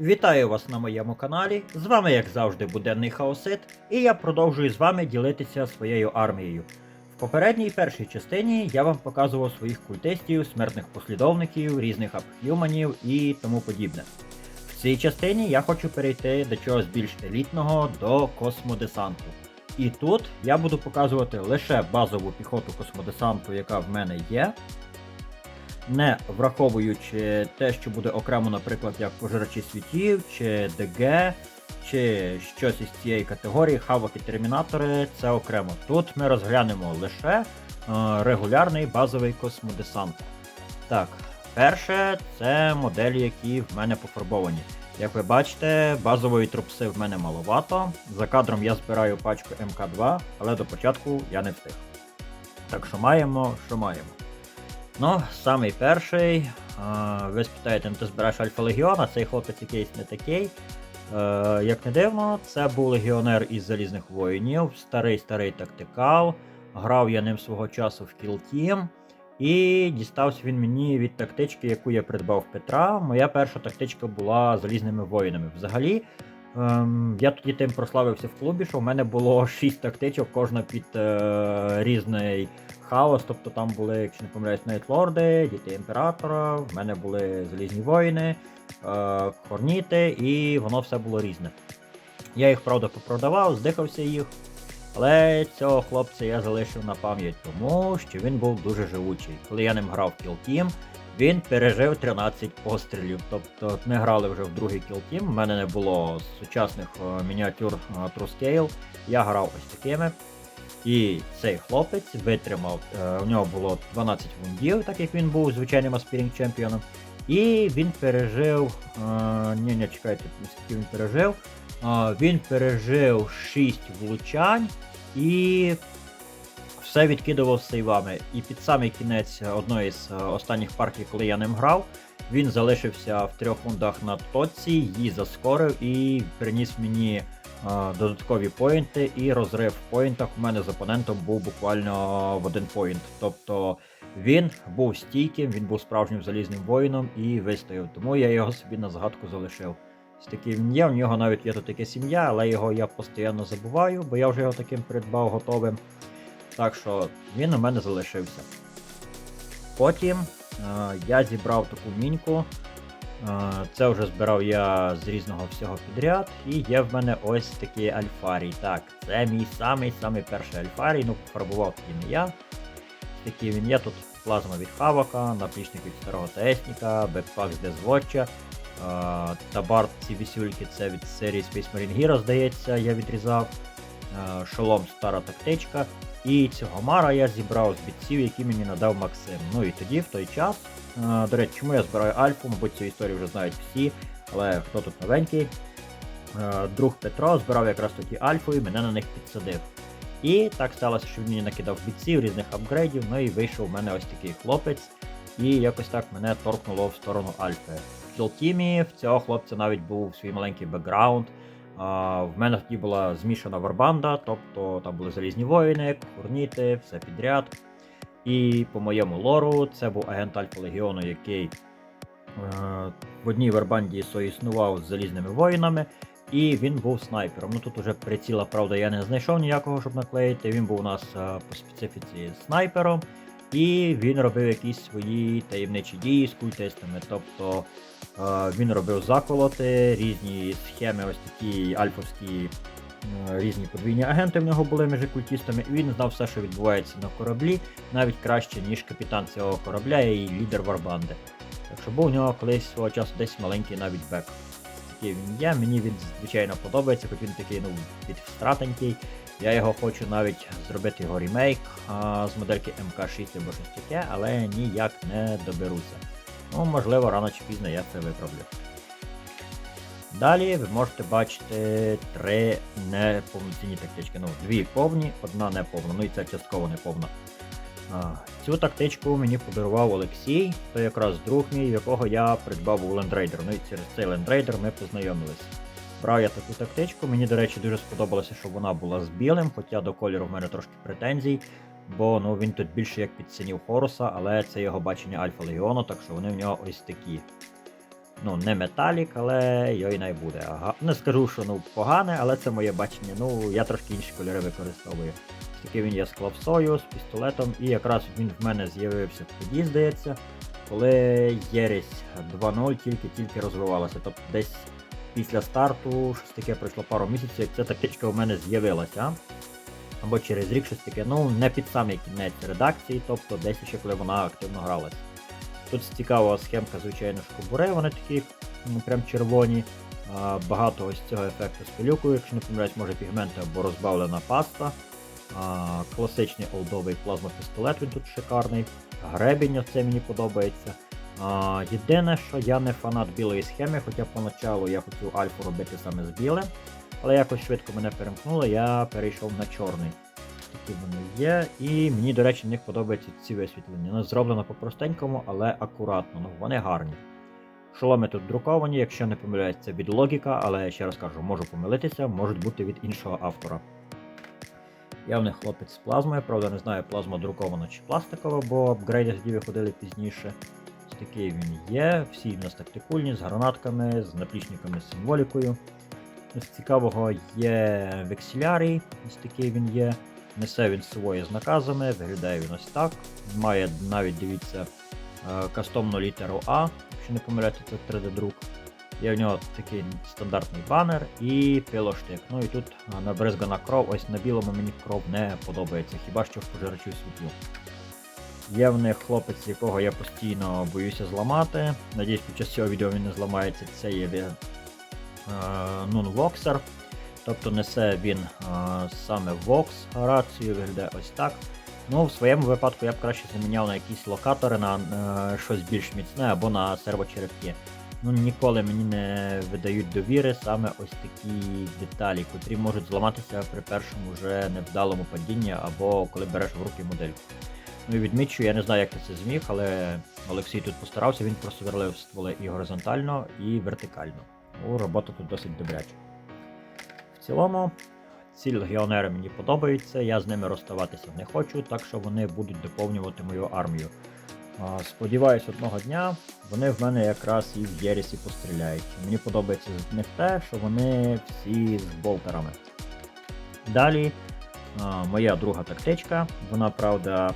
Вітаю вас на моєму каналі. З вами, як завжди, буденний хаосит, і я продовжую з вами ділитися своєю армією. В попередній першій частині я вам показував своїх культистів, смертних послідовників, різних апхюманів і тому подібне. В цій частині я хочу перейти до чогось більш елітного, до космодесанту. І тут я буду показувати лише базову піхоту космодесанту, яка в мене є, не враховуючи те, що буде окремо, наприклад, як пожирачі світів, чи ДГ, чи щось із цієї категорії, хавок і термінатори, це окремо. Тут ми розглянемо лише е, регулярний базовий космодесант. Так, перше це моделі, які в мене пофарбовані. Як ви бачите, базової трупси в мене маловато. За кадром я збираю пачку МК2, але до початку я не встиг. Так що маємо, що маємо. Ну, самий перший. Ви спитаєте, ну ти збираєш Альфа Легіон, а цей хлопець якийсь не такий. Е, як не дивно, це був легіонер із залізних воїнів, старий старий тактикал. Грав я ним свого часу в Kill Team. І дістався він мені від тактички, яку я придбав Петра. Моя перша тактичка була залізними воїнами. Взагалі, ем, я тоді тим прославився в клубі, що в мене було 6 тактичок, кожна під е, різний хаос. Тобто там були, якщо не помиляюсь, Найтлорди, Діти Імператора, в мене були Залізні воїни, е, Хорніти, і воно все було різне. Я їх, правда, попродавав, здихався їх. Але цього хлопця я залишив на пам'ять, тому що він був дуже живучий. Коли я ним грав Team, він пережив 13 пострілів. Тобто ми грали вже в другий Team, в мене не було сучасних е, мініатюр е, True Scale, я грав ось такими. І цей хлопець витримав, е, у нього було 12 вундів, так як він був звичайним аспірінг чемпіоном. І він пережив. Е, ні, ні, чекайте, скільки він пережив. Е, він пережив 6 влучань і все відкидував сейвами. І під самий кінець одної з останніх партій, коли я ним грав, він залишився в трьох вундах на точці, її заскорив і приніс мені додаткові поінти. І розрив в поінтах у мене з опонентом був буквально в один поінт. Тобто він був стійким, він був справжнім залізним воїном і вистояв. Тому я його собі на згадку залишив. Такий він є, у нього навіть є тут таке сім'я, але його я постійно забуваю, бо я вже його таким придбав готовим. Так що він у мене залишився. Потім е, я зібрав таку міньку. Е, це вже збирав я з різного всього підряд. І є в мене ось такий альфарій. Так, це мій самий самий перший альфарій. Ну, фарбував тоді не я. Такий він є. Тут плазма від Хавака, наплічник від старого Тесніка, бекпак з Дезвотча. Е, Табар ці вісюльки це від серії Space Marine Hero, здається, я відрізав. Е, Шолом стара тактичка. І цього мара я зібрав з бітців, які мені надав Максим. Ну і тоді, в той час. е, До речі, чому я збираю Альфу, мабуть, цю історію вже знають всі, але хто тут новенький. Е, Друг Петро збирав якраз тоді Альфу і мене на них підсадив. І так сталося, що він мені накидав бітців, різних апгрейдів, ну і вийшов у мене ось такий хлопець. І якось так мене торкнуло в сторону Альфи. В кілтімі в цього хлопця навіть був свій маленький бекграунд. В мене тоді була змішана варбанда, тобто там були залізні воїни, курніти, все підряд. І по моєму лору це був агент Альфа Легіону, який е, в одній варбанді соіснував з залізними воїнами, і він був снайпером. Ну тут уже приціла, правда, я не знайшов ніякого, щоб наклеїти. Він був у нас е, по специфіці снайпером, і він робив якісь свої таємничі дії з культистами. Тобто він робив заколоти, різні схеми, ось такі альфовські. е, Різні подвійні агенти в нього були між культистами, і він знав все, що відбувається на кораблі, навіть краще, ніж капітан цього корабля і лідер варбанди. Так був у нього колись свого часу десь маленький навіть бек. Такий він є, мені він звичайно подобається, хоч він такий ну, підстратенький. Я його хочу навіть зробити його ремейк а, з модельки МК6 або щось таке, але ніяк не доберуся. Ну, можливо, рано чи пізно я це виправлю. Далі ви можете бачити три неповноцінні тактички. Ну, дві повні, одна неповна, ну і це частково неповна. Цю тактичку мені подарував Олексій, то якраз друг мій, якого я придбав у Лендрейдер. Ну і через цей Лендрейдер ми познайомились. Брав я таку тактичку, мені, до речі, дуже сподобалося, щоб вона була з білим, хоча до кольору в мене трошки претензій, бо ну, він тут більше як під синів Хоруса, але це його бачення Альфа Легіону, так що вони в нього ось такі. Ну, не металік, але йой не буде. Ага. Не скажу, що ну погане, але це моє бачення. Ну, я трошки інші кольори використовую. Такий він є з клавсою, з пістолетом, і якраз він в мене з'явився тоді, здається, коли Єресь 2.0 тільки-тільки розвивалася. Тобто десь після старту щось таке пройшло пару місяців, як ця тактичка в мене з'явилася. Або через рік щось таке, ну не під самий кінець редакції, тобто десь ще коли вона активно гралась. Тут цікава схемка, звичайно, ж кобури, вони такі прям червоні. Багато ось цього ефекту з пилюкою, якщо не помиляюсь, може пігменти або розбавлена паста. Класичний олдовий плазмопістолет, він тут шикарний. Гребінь оце мені подобається. Єдине, що я не фанат білої схеми, хоча поначалу я хотів альфу робити саме з білим, але якось швидко мене перемкнуло, я перейшов на чорний. Такі вони є. І мені, до речі, в них подобаються ці висвітлення. Ну, зроблено по-простенькому, але акуратно. Ну, вони гарні. Шоломи тут друковані, якщо не помиляюсь, це від логіка, але я ще раз кажу, можу помилитися, можуть бути від іншого автора. Я в них хлопець з плазмою, правда, не знаю, плазма друкована чи пластикова, бо апгрейди тоді виходили пізніше. Такий він є. Всі в нас тактикульні, з гранатками, з наплічниками, з символікою. З цікавого є вексілярій, ось такий він є. Несе він своє з наказами, виглядає він ось так. Має навіть, дивіться, е, кастомну літеру А, якщо не помиляти, це 3D-друк. Є в нього такий стандартний банер і пилоштик. Ну і тут е, набризгана кров, ось на білому мені кров не подобається, хіба що в пожирачу світлю. Є в них хлопець, якого я постійно боюся зламати. Надіюсь, під час цього відео він не зламається. Це є Нунвоксер. Тобто несе він саме Vox рацію, виглядає ось так. Ну, в своєму випадку я б краще заміняв на якісь локатори на е, щось більш міцне або на сервочерепки. Ну, ніколи мені не видають довіри саме ось такі деталі, котрі можуть зламатися при першому вже невдалому падінні або коли береш в руки модельку. Ну і відмічу, я не знаю, як ти це зміг, але Олексій тут постарався, він просверлив стволи і горизонтально, і вертикально. Ну, робота тут досить добряча. В цілому, ці легіонери мені подобаються, я з ними розставатися не хочу, так що вони будуть доповнювати мою армію. Сподіваюсь, одного дня вони в мене якраз і в Єрісі постріляють. Мені подобається з них те, що вони всі з болтерами. Далі моя друга тактичка, вона, правда,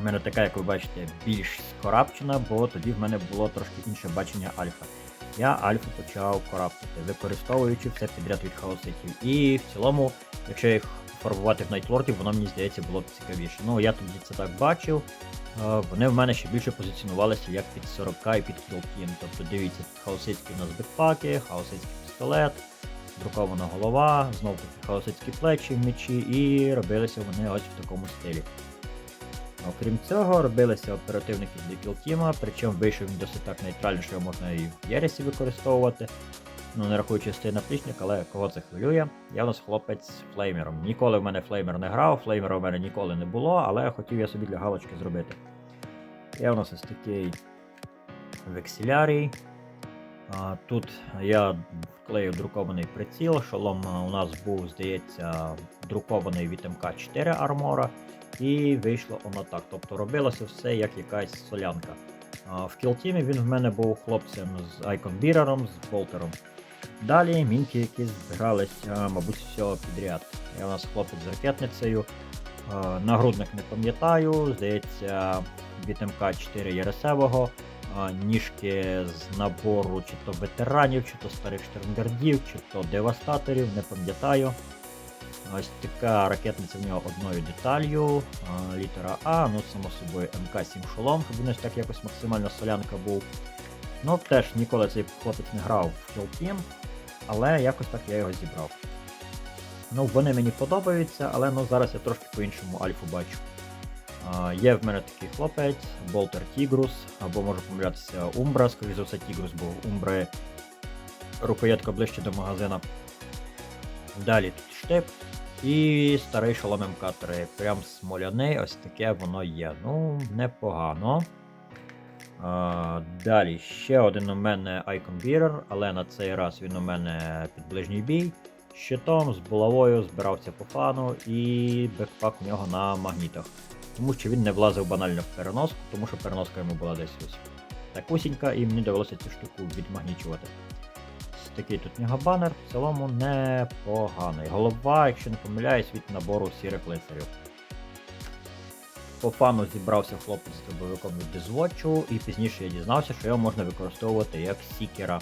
в мене така, як ви бачите, більш скорапчена, бо тоді в мене було трошки інше бачення альфа я альфу почав кораптити, використовуючи все підряд від хаоситів. І в цілому, якщо їх фарбувати в найтлордів, воно мені здається було б цікавіше. Ну я тоді це так бачив. Е, Вони в мене ще більше позиціонувалися як під 40 і під кілкін. Тобто дивіться, хаоситські у нас бекпаки, хаоситський пістолет, друкована голова, знов таки хаоситські плечі мечі, і робилися вони ось в такому стилі. Окрім цього, робилися оперативники з Декілтіма, причому вийшов він досить так нейтрально, що його можна і в Єресі використовувати. Ну, не рахуючи цей наплічник, але кого це хвилює. Я у нас хлопець з флеймером. Ніколи в мене флеймер не грав, флеймера в мене ніколи не було, але хотів я собі для галочки зробити. Я у нас ось такий вексілярій. Тут я вклеїв друкований приціл. Шолом у нас був, здається, друкований від МК4 армора. І вийшло воно так. Тобто робилося все як якась солянка. В кілтімі він в мене був хлопцем з айконбірером, з болтером. Далі мінки якісь гралися, мабуть, всього підряд. Я у нас хлопець з ракетницею. Нагрудник не пам'ятаю, здається, від МК4 Єресевого. Ніжки з набору чи то ветеранів, чи то старих штурмгардів, чи то девастаторів, не пам'ятаю. Ось така ракетниця в нього одною деталью. Літера А, ну само собою МК-7 шолом, щоб він ось так якось максимально солянка був. Ну теж ніколи цей хлопець не грав в Team, але якось так я його зібрав. Ну, вони мені подобаються, але ну, зараз я трошки по-іншому альфу бачу. А, є в мене такий хлопець, Болтер Тігрус, або можу помилятися Умбра, скоріше за все Тігрус, бо Умбри рукоятка ближче до магазина. Далі тут штип. І старий шолом МК3. Прям смоляний, ось таке воно є. Ну, непогано. А, далі ще один у мене Icon Bearer, але на цей раз він у мене під ближній бій. Щитом, з булавою, збирався по фану і бекпак у нього на магнітах. Тому що він не влазив банально в переноску, тому що переноска йому була десь ось такусінька, і мені довелося цю штуку відмагнічувати. Такий тут нього банер, в цілому непоганий. Голова, якщо не помиляюсь, від набору сірих лицарів. По фану зібрався хлопець з дробовиком від Дизвотчу, і пізніше я дізнався, що його можна використовувати як сікера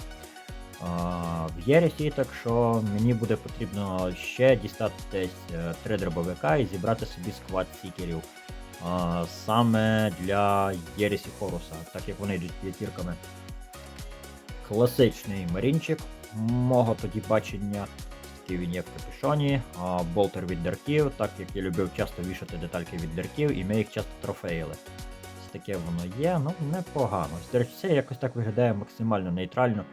а, в Єресі, так що мені буде потрібно ще дістати десь е, три дробовика і зібрати собі сквад сікерів. А, саме для Єресі Хоруса, так як вони йдуть п'ятірками. Класичний марінчик мого тоді бачення. Він є в капюшоні, болтер від дерків, так як я любив часто вішати детальки від дерків, і ми їх часто трофеїли. Ось таке воно є, ну непогано. Це якось так виглядає максимально нейтрально,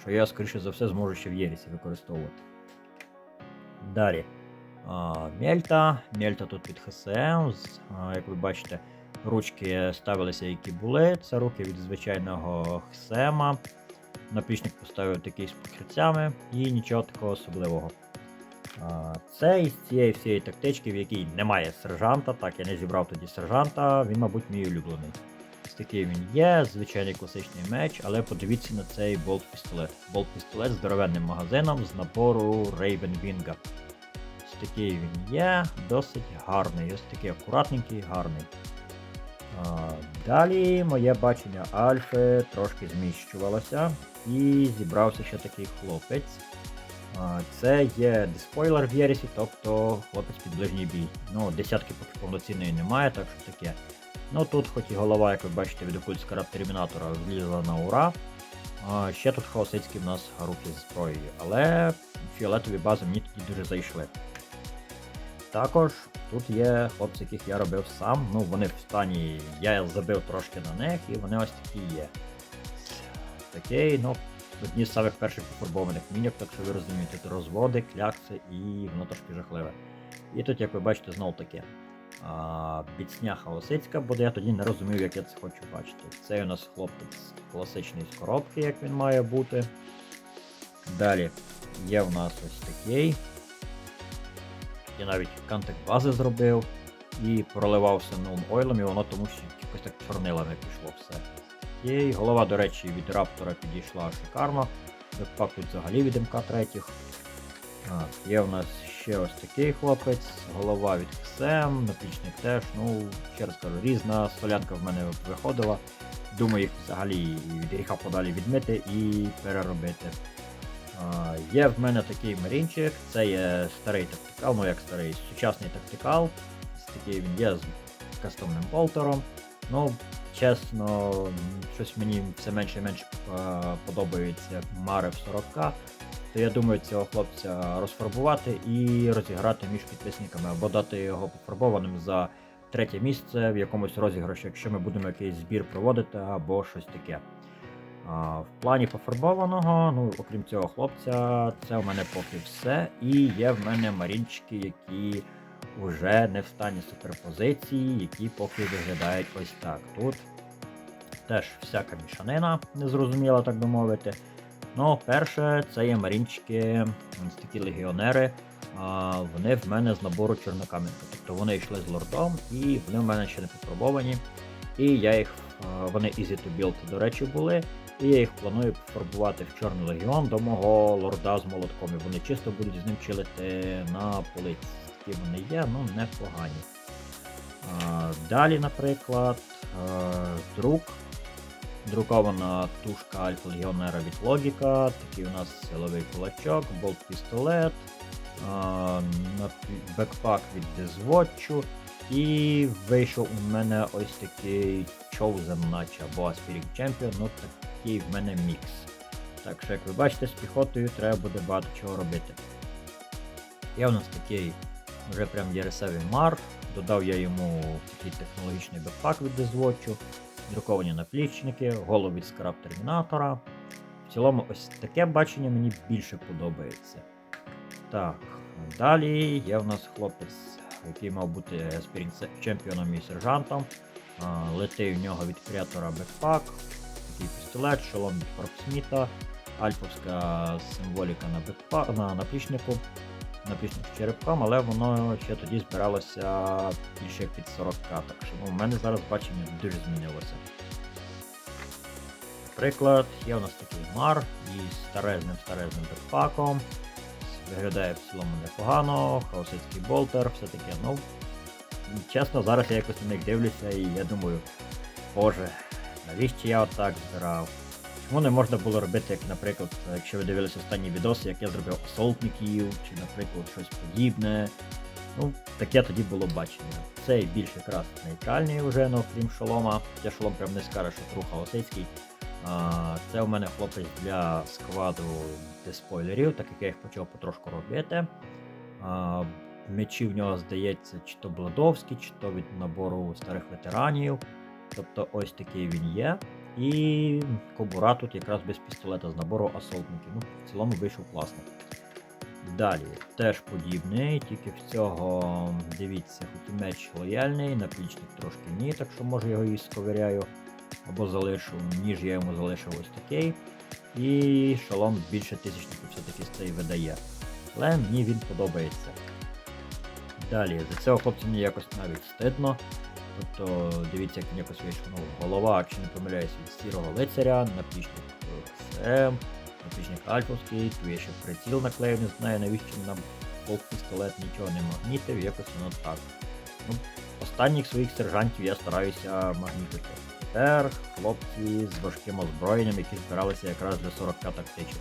що я, скоріше за все, зможу ще в Єрісі використовувати. Далі. Мельта. Мельта тут від ХСМ. Як ви бачите, ручки ставилися, які були. Це руки від звичайного ХСМа. Наплічник поставив такий з покриттями і нічого такого особливого. Це із цієї всієї тактички, в якій немає сержанта, так я не зібрав тоді сержанта, він, мабуть, мій улюблений. Ось такий він є, звичайний класичний меч, але подивіться на цей болт-пістолет. Болт-пістолет з здоровенним магазином з набору Raven Wing. Ось такий він є, досить гарний. Ось такий акуратненький, гарний. Далі моє бачення Альфи трошки зміщувалося і зібрався ще такий хлопець. Це є диспойлер в Єрісі, тобто хлопець під ближній бій. Ну, десятки поки повноцінної немає, так що таке. Ну тут хоч і голова, як ви бачите, від окульського термінатора влізла на ура. Ще тут хаосицькі в нас руки з зброєю, але фіолетові бази мені тоді дуже зайшли. Також тут є хлопці, яких я робив сам. Ну, вони в стані, я забив трошки на них, і вони ось такі є. Такий, ну, одні з самих перших пофарбованих міньок, так що ви розумієте, тут розводи, клякси і воно трошки жахливе. І тут, як ви бачите, знов таки. А, біцня хаосицька, бо я тоді не розумів, як я це хочу бачити. Це у нас хлопець класичний з коробки, як він має бути. Далі є в нас ось такий. Я навіть кантик бази зробив і проливався новим ойлом, і воно тому що якось так чорнилами пішло все. Такий. Голова, до речі, від раптора підійшла шикарно. Бекпак тут взагалі від МК-3. Так, є в нас ще ось такий хлопець, голова від КСМ, наплічник теж. Ну, ще раз кажу, різна солянка в мене виходила. Думаю, їх взагалі від гріха подалі відмити і переробити. Є в мене такий марінчик, це є старий тактикал, ну як старий, сучасний тактикал. Такий він є з кастомним болтером. Ну, чесно, щось мені все менше і менше подобається Мари в 40к. То я думаю цього хлопця розфарбувати і розіграти між підписниками, або дати його пофарбованим за третє місце в якомусь розіграші, якщо ми будемо якийсь збір проводити або щось таке. В плані пофарбованого, ну, окрім цього хлопця, це у мене поки все. І є в мене марінчики, які вже не в стані суперпозиції, які поки виглядають ось так. Тут теж всяка мішанина, незрозуміла, так би мовити. Ну, перше, це є марінчики, ось такі легіонери. А, вони в мене з набору чорнокам'янка. Тобто вони йшли з лордом, і вони в мене ще не пофарбовані. І я їх, вони easy to build, до речі, були. І я їх планую пофарбувати в Чорний легіон до мого лорда з молотком. І вони чисто будуть з ним чилити на полиці. Такі вони є, ну непогані. А, далі, наприклад, друк. Друкована тушка Альфа Легіонера від Логіка, такий у нас силовий кулачок, болт-пістолет, бекпак від Дезвотчу. І вийшов у мене ось такий Chosen наче або Aspiring Champion, ну такий в мене мікс. Так що, як ви бачите, з піхотою треба буде багато чого робити. Є у нас такий вже прям єресевий мар, додав я йому такий технологічний бекпак від Дезвотчу, друковані наплічники, голову від скраб термінатора. В цілому, ось таке бачення мені більше подобається. Так, далі є в нас хлопець, який мав бути чемпіоном і сержантом. А, Летить в нього від креатора бекпак, такий пістолет, шолом від Форбсміта, альфовська символіка на бекпак, на наплічнику, наплічник з черепком, але воно ще тоді збиралося більше під 40к, так що ну, в мене зараз бачення дуже змінилося. Наприклад, є у нас такий мар із старезним старезним бекпаком. Виглядає в цілому непогано, хаосицький болтер, все таке. Ну, чесно, зараз я якось на них дивлюся і я думаю, боже, навіщо я отак збирав? Чому не можна було робити, як, наприклад, якщо ви дивилися останні відоси, як я зробив асолтників, чи, наприклад, щось подібне. Ну, таке тоді було бачення. Цей більш якраз нейтральний вже, ну, крім шолома. Я шолом прям не скаже, що труха осицький. А, це у мене хлопець для складу диспойлерів, так як я їх почав потрошку робити. А, мечі в нього, здається, чи то Бладовські, чи то від набору старих ветеранів. Тобто ось такий він є. І кобура тут якраз без пістолета з набору асолтників. Ну, в цілому вийшов класно. Далі теж подібний, тільки в цього, дивіться, хоч і меч лояльний, наплічник трошки ні, так що може його і сковиряю або залишу, ніж я йому залишив ось такий. І шолом більше тисячників все-таки з цієї видає. Але мені він подобається. Далі, за цього хлопця мені якось навіть стидно. Тобто, дивіться, як він якось вийшов. Ну, голова, якщо не помиляюсь, від сірого лицаря, наплічник СМ, наплічник Альфовський, тут ще приціл наклеїв, не знаю навіщо нам болт пістолет, нічого не магнітив, якось воно так. Ну, Останніх своїх сержантів я стараюся магнітити. Тепер хлопці з важким озброєнням, які збиралися якраз для 45 тактичок.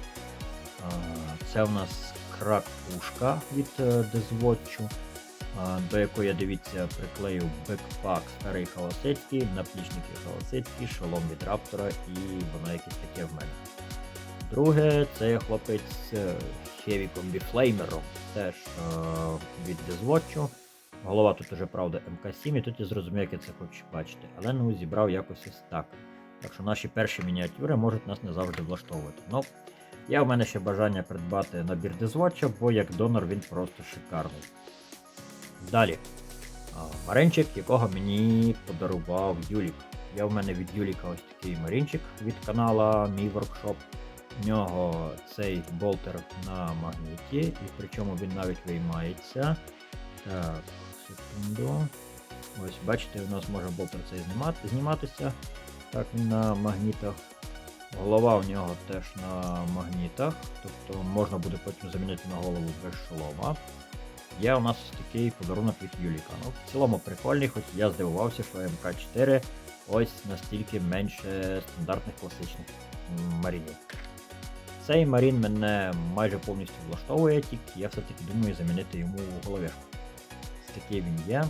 Це в нас крак-пушка від е, Дезвотчу, а, до якої я дивіться приклеїв бекпак старий Халасицький, наплічники Халасицькі, шолом від Раптора і воно якесь таке в мене. Друге, це хлопець Combi Flamer, теж від Дезвотчу. Голова тут уже, правда, МК7, і тут я зрозумів, як я це хочу бачити. Але ну зібрав якось ось так. Так що наші перші мініатюри можуть нас не завжди влаштовувати. Ну, є в мене ще бажання придбати набір Дезвотча, бо як донор він просто шикарний. Далі. Маринчик, якого мені подарував Юлік. Я в мене від Юліка ось такий маринчик від канала Мій Воркшоп. В нього цей болтер на магніті, і причому він навіть виймається. Так, секунду. Ось, бачите, у нас може болтер цей знімати, зніматися. Так, він на магнітах. Голова у нього теж на магнітах, тобто можна буде потім замінити на голову без шолома. Є у нас такий подарунок від Юліка. Ну, в цілому прикольний, хоч я здивувався, що МК4 ось настільки менше стандартних класичних марінів. Цей марін мене майже повністю влаштовує, тільки я все-таки думаю замінити йому головешку. Такий він є.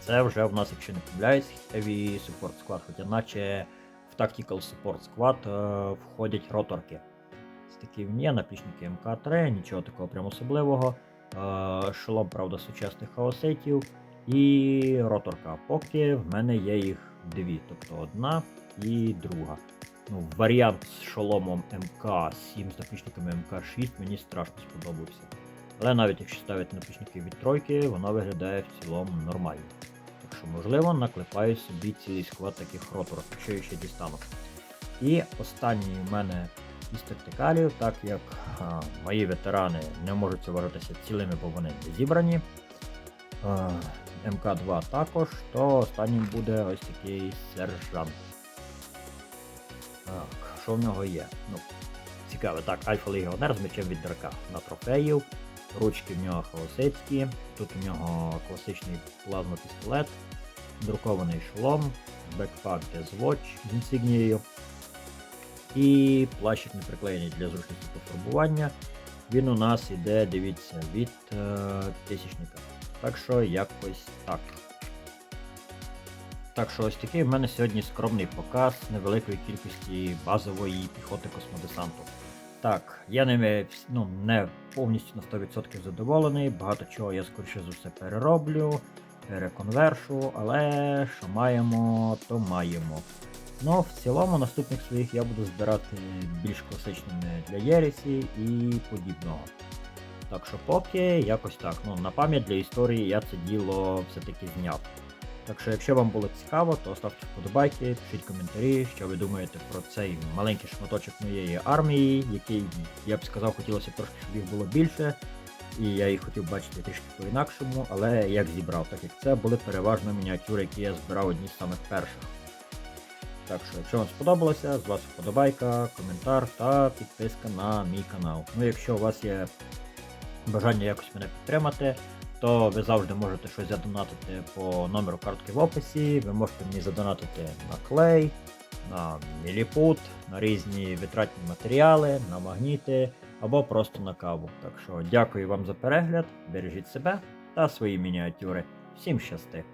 Це вже в нас, якщо не помиляюсь, Heavy Support Squad, хоча наче в Tactical Support Squad е, входять роторки. Ось такий він є, наплічники МК3, нічого такого прям особливого. Е, шолом, правда, сучасних хаосетів і роторка. Поки в мене є їх дві, тобто одна і друга. Ну, варіант з шоломом МК7 з наплічниками МК6 мені страшно сподобався. Але навіть якщо ставити наплічники від тройки, воно виглядає в цілому нормально. Так що, можливо, наклепаю собі цілий склад таких роторок, якщо я ще дістану. І останній у мене із тактикалів, так як а, мої ветерани не можуть вважатися цілими, бо вони не зібрані. А, МК2 також, то останнім буде ось такий сержант. Так, що в нього є? Ну, цікаво, так, Альфа Легіонер з мечем від драка на трофеїв. Ручки в нього хаосицькі, тут у нього класичний плазмопістолет, друкований шолом, бекпак Deathwatch з інсигнією. І плащик не приклеєний для зручності пофарбування. Він у нас іде, дивіться, від е, тисячника. Так що якось так. Так що ось такий в мене сьогодні скромний показ невеликої кількості базової піхоти космодесанту. Так, я ними ну, не повністю на 100% задоволений, багато чого я скоріше за все перероблю, переконвершу, але що маємо, то маємо. Ну, в цілому наступних своїх я буду збирати більш класичними для Єресі і подібного. Так що поки якось так. Ну, на пам'ять для історії я це діло все-таки зняв. Так що, якщо вам було цікаво, то ставте вподобайки, пишіть коментарі, що ви думаєте про цей маленький шматочок моєї армії, який, я б сказав, хотілося трошки, щоб їх було більше. І я їх хотів бачити трішки по-інакшому, але як зібрав, так як це були переважно мініатюри, які я збирав одні з самих перших. Так що, якщо вам сподобалося, з вас вподобайка, коментар та підписка на мій канал. Ну, якщо у вас є бажання якось мене підтримати, то ви завжди можете щось задонатити по номеру картки в описі. Ви можете мені задонатити на клей, на міліпут, на різні витратні матеріали, на магніти або просто на каву. Так що дякую вам за перегляд, бережіть себе та свої мініатюри. Всім щасти!